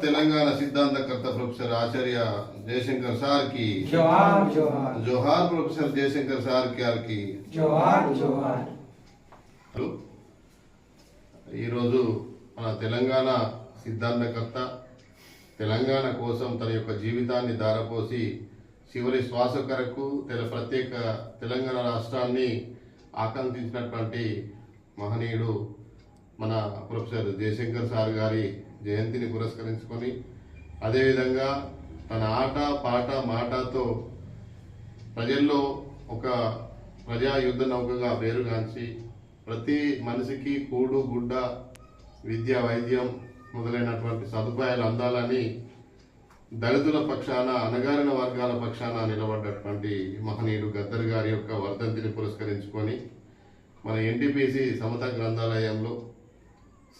తెలంగాణ సిద్ధాంతకర్త ప్రొఫెసర్ ఆచార్య జయశంకర్ సార్కి జోహార్. ప్రొఫెసర్ జయశంకర్ సార్ గారికి ఈరోజు మన తెలంగాణ సిద్ధాంతకర్త తెలంగాణ కోసం తన యొక్క జీవితాన్ని దారపోసి చివరి శ్వాస కొరకు తెల ప్రత్యేక తెలంగాణ రాష్ట్రాన్ని ఆకాంక్షించినటువంటి మహనీయుడు మన ప్రొఫెసర్ జయశంకర్ సార్ గారి జయంతిని పురస్కరించుకొని అదేవిధంగా తన ఆట పాట మాటతో ప్రజల్లో ఒక ప్రజా యుద్ధ నౌకగా పేరుగాంచి ప్రతి మనిషికి కూడు గుడ్డ విద్య వైద్యం మొదలైనటువంటి సదుపాయాలు అందాలని దళితుల పక్షాన అణగారిన వర్గాల పక్షాన నిలబడ్డటువంటి మహనీయుడు గద్దర్ గారి యొక్క వర్ధంతిని పురస్కరించుకొని మన ఎన్టీపీసీ సమత గ్రంథాలయంలో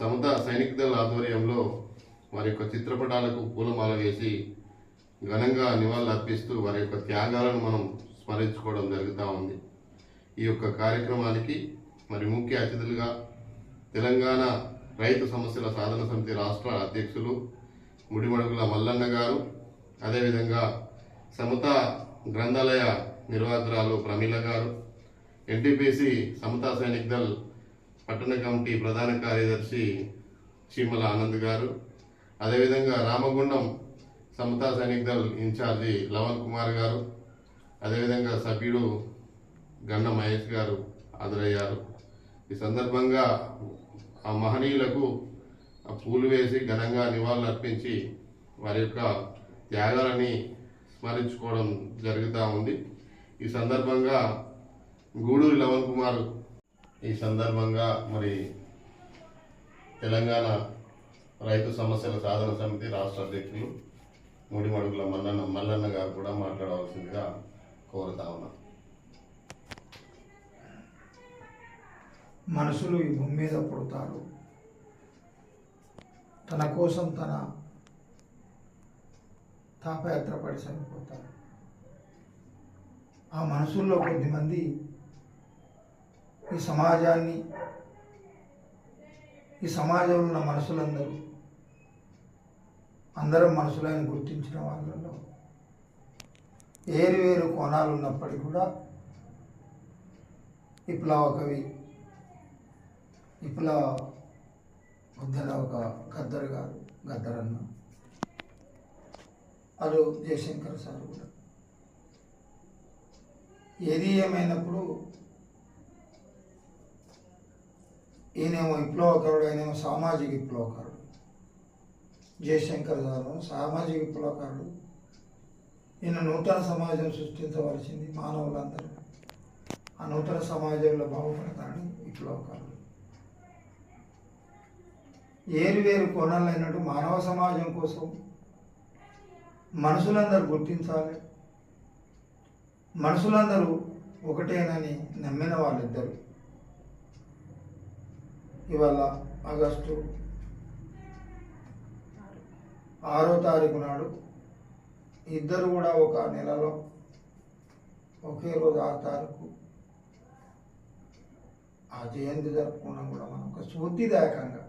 సమత సైనిక దళ ఆధ్వర్యంలో వారి యొక్క చిత్రపటాలకు పూలమాల వేసి ఘనంగా నివాళులు అర్పిస్తూ వారి యొక్క త్యాగాలను మనం స్మరించుకోవడం జరుగుతూ ఉంది. ఈ యొక్క కార్యక్రమానికి మరి ముఖ్య అతిథులుగా తెలంగాణ రైతు సమస్యల సాధన సమితి రాష్ట్ర అధ్యక్షులు ముడిమడుగుల మల్లన్న గారు అదేవిధంగా సమత గ్రంథాలయ నిర్వాహకురాలు ప్రమీల గారు ఎన్టీపీసీ సమతా సైనిక్ దళ్ పట్టణ కమిటీ ప్రధాన కార్యదర్శి చీమల ఆనంద్ గారు అదేవిధంగా రామగుండం సమతా సైనిక్ దళ్ ఇన్ఛార్జి లవణ్ కుమార్ గారు అదేవిధంగా సభ్యుడు గన్న మహేష్ గారు హాజరయ్యారు. ఈ సందర్భంగా ఆ మహనీయులకు ఆ పూలు వేసి ఘనంగా నివాళులు అర్పించి వారి యొక్క త్యాగాలని స్మరించుకోవడం జరుగుతూ ఉంది. ఈ సందర్భంగా గూడూరు లవణ్ కుమార్ ఈ సందర్భంగా మరి తెలంగాణ రైతు సమస్యల సాధన సమితి రాష్ట్ర అధ్యక్షులు ముడిమడుగుల మల్లన్న మల్లన్న గారు కూడా మాట్లాడవలసిందిగా కోరుతా ఉన్నా. మనుషులు ఈ భూమి మీద పుడతారు. తన కోసం తన తాపయాత్ర పడి చనిపోతారు. ఆ మనుషుల్లో కొద్దిమంది ఈ సమాజాన్ని ఈ సమాజంలో ఉన్న మనుషులందరూ అందరం మనుషులని గుర్తించిన వాళ్ళలో. వేరు వేరు కోణాలు ఉన్నప్పటికీ కూడా విప్లవ కవి విప్లవ మధ్యలో ఒక గద్దర్ గారు గద్దర్ అన్న అటు జయశంకర్ సార్ కూడా. ఏది ఏమైనప్పుడు ఈయనేమో విప్లవకారుడు ఆయనేమో సామాజిక విప్లవకారుడు. జయశంకర్ గారు సామాజిక విప్లవకారుడు. ఈయన నూతన సమాజం సృష్టించవలసింది మానవులందరూ. ఆ నూతన సమాజంలో బాగుపడతాడని విప్లవకారుడు. ఏరు వేరు కోణాలైనట్టు మానవ సమాజం కోసం మనుషులందరూ గుర్తించాలి. మనుషులందరూ ఒకటేనని నమ్మిన వాళ్ళిద్దరు. ఇవాళ ఆగస్టు ఆరో తారీఖు నాడు ఇద్దరు కూడా ఒక నెలలో ఒకే రోజు ఆరు తారీఖు ఆ జయంతి జరుపుకున్నాం కూడా మనం ఒక స్ఫూర్తిదాయకంగా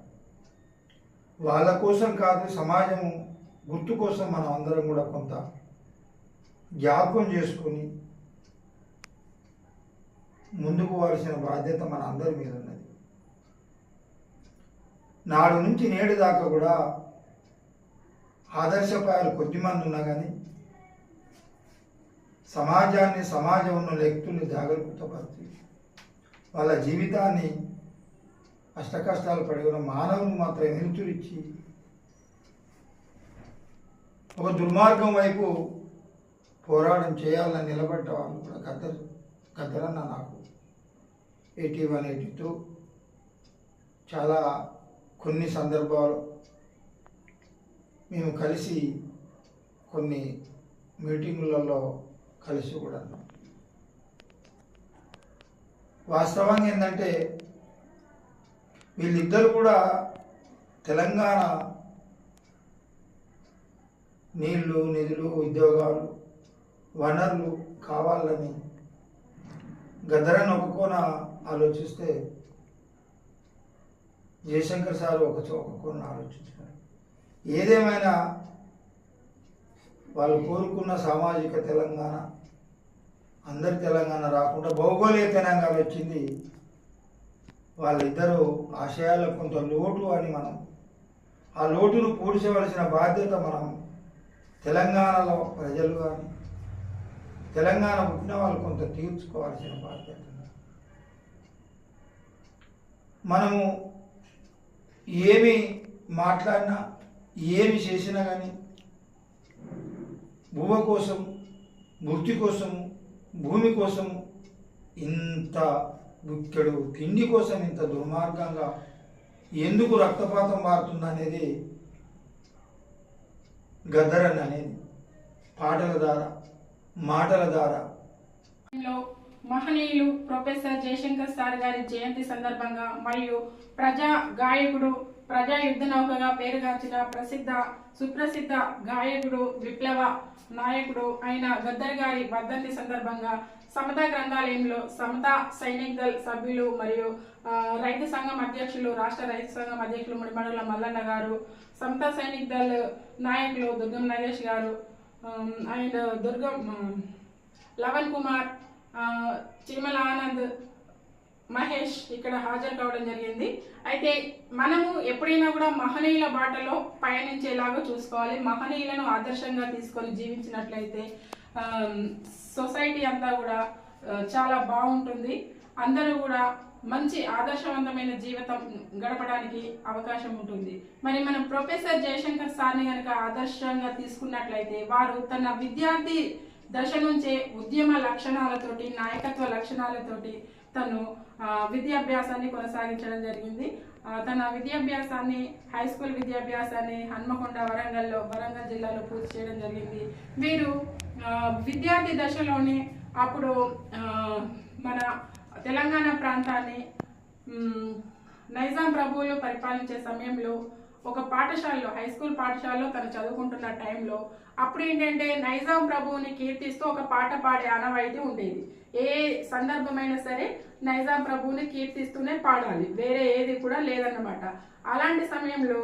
వాళ్ళ కోసం కాదు సమాజము గుర్తు కోసం మనం అందరం కూడా కొంత జ్ఞాపకం చేసుకొని ముందుకు పోవాల్సిన బాధ్యత మన అందరి మీద ఉన్నది. నాడు నుంచి నేడు దాకా కూడా ఆదర్శపాయాలు కొద్దిమంది ఉన్నా కానీ సమాజాన్ని సమాజం ఉన్న వ్యక్తుల్ని జాగరూకతపరిచి వాళ్ళ జీవితాన్ని అష్టకష్టాలు పడి ఉన్న మానవుని మాత్రం నిలుచురిచ్చి ఒక దుర్మార్గం వైపు పోరాటం చేయాలని నిలబడ్డ వాళ్ళు కూడా గద్దర్ గద్దరన్న నాకు. ఎయిటీ వన్ ఎయిటీ టూ చాలా కొన్ని సందర్భాలు మేము కలిసి కొన్ని మీటింగులలో కలిసి కూడా వాస్తవంగా ఏంటంటే వీళ్ళిద్దరు కూడా తెలంగాణ నీళ్ళు నిధులు ఉద్యోగాలు వనరులు కావాలని గద్దరని ఒక ఆలోచిస్తే జయశంకర్ సార్ ఒక చో- ఆలోచించారు. ఏదేమైనా వాళ్ళు కోరుకున్న సామాజిక తెలంగాణ అందరి తెలంగాణ రాకుండా భౌగోళిక తెలంగాణ వచ్చింది. వాళ్ళిద్దరూ ఆశయాల్లో కొంత లోటు అని మనం ఆ లోటును పూడ్చవలసిన బాధ్యత మనం తెలంగాణలో ప్రజలు కానీ తెలంగాణ పుట్టిన వాళ్ళు కొంత తీర్చుకోవాల్సిన బాధ్యత మనము ఏమి మాట్లాడినా ఏమి చేసినా కానీ భూమ కోసం మృతి కోసం భూమి కోసం ఇంత గుక్కడు తిండి కోసం ఇంత దుర్మార్గంగా ఎందుకు రక్తపాతం మారుతుందనేది గద్దరన్ అనేది పాటల ద్వారా మాటల ద్వారా. మహనీయులు ప్రొఫెసర్ జయశంకర్ సార్ గారి జయంతి సందర్భంగా మరియు ప్రజా గాయకుడు ప్రజా యుద్ధ నౌకగా పేరుగాంచిన ప్రసిద్ధ సుప్రసిద్ధ గాయకుడు విప్లవ నాయకుడు అయిన గద్దర్ గారి వర్ధంతి సందర్భంగా సమతా గ్రంథాలయంలో సమతా సైనిక్ దళ్ సభ్యులు మరియు రైతు సంఘం అధ్యక్షులు రాష్ట్ర రైతు సంఘం అధ్యక్షులు ముడిమడుల మల్లన్న గారు సమతా సైనిక్ దళ్ నాయకులు దుర్గం నగేష్ గారు అండ్ దుర్గం లవన్ కుమార్ చీమల ఆనంద్ మహేష్ ఇక్కడ హాజరు కావడం జరిగింది. అయితే మనము ఎప్పుడైనా కూడా మహనీయుల బాటలో పయనించేలాగా చూసుకోవాలి. మహనీయులను ఆదర్శంగా తీసుకొని జీవించినట్లయితే సొసైటీ అంతా కూడా చాలా బాగుంటుంది. అందరూ కూడా మంచి ఆదర్శవంతమైన జీవితం గడపడానికి అవకాశం ఉంటుంది. మరి మనం ప్రొఫెసర్ జయశంకర్ సార్ని కనుక ఆదర్శంగా తీసుకున్నట్లయితే వారు తన విద్యార్థి దశ నుంచే ఉద్యమ లక్షణాలతోటి నాయకత్వ లక్షణాలతోటి తను విద్యాభ్యాసాన్ని కొనసాగించడం జరిగింది. తన విద్యాభ్యాసాన్ని హై స్కూల్ విద్యాభ్యాసాన్ని హన్మకొండ వరంగల్లో వరంగల్ జిల్లాలో పూర్తి చేయడం జరిగింది. వీరు విద్యార్థి దశలోనే అప్పుడు మన తెలంగాణ ప్రాంతాన్ని నైజాం ప్రభువులు పరిపాలించే సమయంలో ఒక పాఠశాలలో హై స్కూల్ పాఠశాలలో తను చదువుకుంటున్న టైంలో అప్పుడు ఏంటంటే నైజాం ప్రభువుని కీర్తిస్తూ ఒక పాట పాడే ఆనవాయితీ ఉండేది. ఏ సందర్భమైనా సరే నైజాం ప్రభువుని కీర్తిస్తూనే పాడాలి. వేరే ఏది కూడా లేదన్నమాట. అలాంటి సమయంలో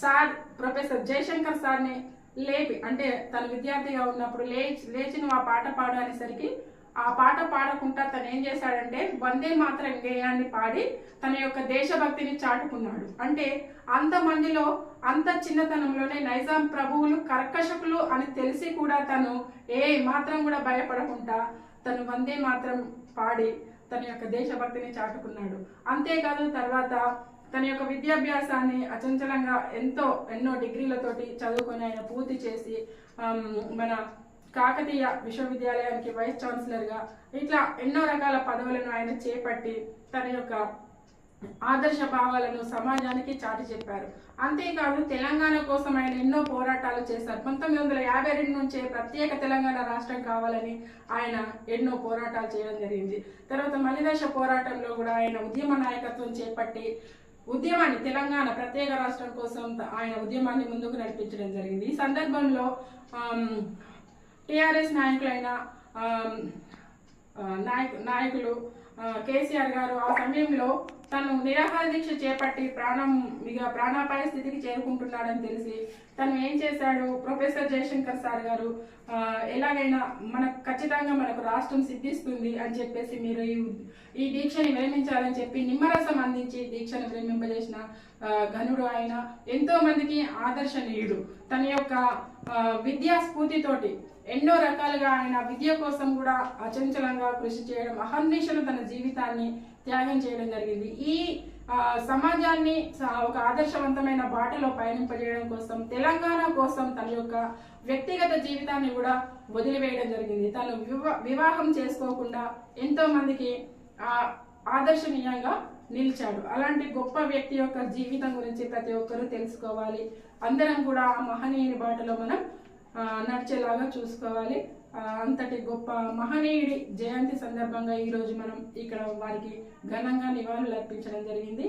సార్ ప్రొఫెసర్ జయశంకర్ సార్ని లేపి అంటే తను విద్యార్థిగా ఉన్నప్పుడు లేచి లేచి నువ్వు ఆ పాట పాడు అనేసరికి ఆ పాట పాడకుండా తను ఏం చేశాడంటే వందే మాత్రం గేయాన్ని పాడి తన యొక్క దేశభక్తిని చాటుకున్నాడు. అంటే అంతమందిలో అంత చిన్నతనంలోనే నైజాం ప్రభువులు కర్కశకులు అని తెలిసి కూడా తను ఏ మాత్రం కూడా భయపడకుండా తను వందే మాత్రం పాడి తన యొక్క దేశభక్తిని చాటుకున్నాడు. అంతేకాదు తర్వాత తన యొక్క విద్యాభ్యాసాన్ని అచంచలంగా ఎంతో ఎన్నో డిగ్రీలతోటి చదువుకొని ఆయన పూర్తి చేసి మన కాకతీయ విశ్వవిద్యాలయానికి వైస్ ఛాన్సలర్గా ఇట్లా ఎన్నో రకాల పదవులను ఆయన చేపట్టి తన యొక్క ఆదర్శ భావాలను సమాజానికి చాటి చెప్పారు. అంతేకాదు తెలంగాణ కోసం ఆయన ఎన్నో పోరాటాలు చేశారు. పంతొమ్మిది వందల యాభై రెండు నుంచే ప్రత్యేక తెలంగాణ రాష్ట్రం కావాలని ఆయన ఎన్నో పోరాటాలు చేయడం జరిగింది. తర్వాత మలిదశ పోరాటంలో కూడా ఆయన ఉద్యమ నాయకత్వం చేపట్టి ఉద్యమాన్ని తెలంగాణ ప్రత్యేక రాష్ట్రం కోసం ఆయన ఉద్యమాన్ని ముందుకు నడిపించడం జరిగింది. ఈ సందర్భంలో టిఆర్ఎస్ నాయకులైన ఆమ్, నాయకులు కేసీఆర్ గారు ఆ సమయంలో తను నిరాహార దీక్ష చేపట్టి ప్రాణం ఇక ప్రాణాపాయ స్థితికి చేరుకుంటున్నాడని తెలిసి తను ఏం చేశాడు? ప్రొఫెసర్ జయశంకర్ సార్ గారు ఎలాగైనా మనకు ఖచ్చితంగా మనకు రాష్ట్రం సిద్ధిస్తుంది అని చెప్పేసి మీరు ఈ ఈ దీక్షని విరమించాలని చెప్పి నిమ్మరసం అందించి దీక్షను విరమింపజేసిన ఘనుడు ఆయన. ఎంతో మందికి ఆదర్శనీయుడు. తన యొక్క విద్యా స్ఫూర్తితోటి ఎన్నో రకాలుగా ఆయన విద్య కోసం కూడా అచంచలంగా కృషి చేయడం అహర్నిశలు తన జీవితాన్ని త్యాగం చేయడం జరిగింది. ఈ సమాజాన్ని స- ఒక ఆదర్శవంతమైన బాటలో పయనింపజేయడం కోసం తెలంగాణ కోసం తన యొక్క వ్యక్తిగత జీవితాన్ని కూడా వదిలివేయడం జరిగింది. తను వివా వివాహం చేసుకోకుండా ఎంతో మందికి ఆదర్శనీయంగా నిలిచాడు. అలాంటి గొప్ప వ్యక్తి యొక్క జీవితం గురించి ప్రతి ఒక్కరూ తెలుసుకోవాలి. అందరం కూడా ఆ మహనీయుని బాటలో మనం నడిచేలాగా చూసుకోవాలి. అంతటి గొప్ప మహనీయుడి జయంతి సందర్భంగా ఈరోజు మనం ఇక్కడ వారికి ఘనంగా నివాళులు అర్పించడం జరిగింది.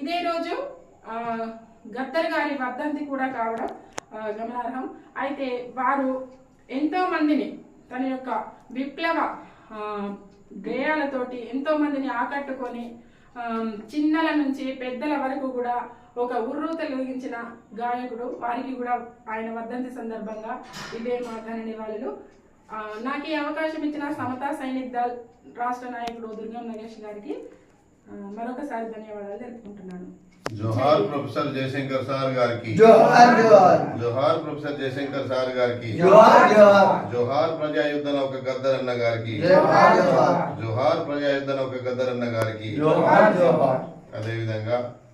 ఇదే రోజు గద్దర్ గారి వర్ధంతి కూడా కావడం గమనార్హం. అయితే వారు ఎంతో మందిని తన యొక్క విప్లవ గేయాలతోటి ఎంతో మందిని ఆకట్టుకొని చిన్నల నుంచి పెద్దల వరకు కూడా ఒక ఉర్రు తొలగించిన గాయకుడు వారికి కూడా ఆయన వర్ధంతి సందర్భంగా ఇవే మా ఘన నివాళులు. నాకు ఈ అవకాశం ఇచ్చిన సమతా సైనిక్ దళ్ రాష్ట్ర నాయకుడు దుర్గం నగేష్ గారికి మరొకసారి ధన్యవాదాలు తెలుపుకుంటున్నాను. జోహార్ ప్రొఫెసర్ జయశంకర్ సార్ గారికి. జోహార్ జోహార్. జోహార్ ప్రొఫెసర్ జయశంకర్ సార్ గారికి. జోహార్ జోహార్. జోహార్ ప్రజాయుద్ధ నౌక గద్దరన్న గారికి. జోహార్ జోహార్. జోహార్ ప్రజాయుద్ధ నౌక గద్దరన్న గారికి. జోహార్ జోహార్. అదేవిధంగా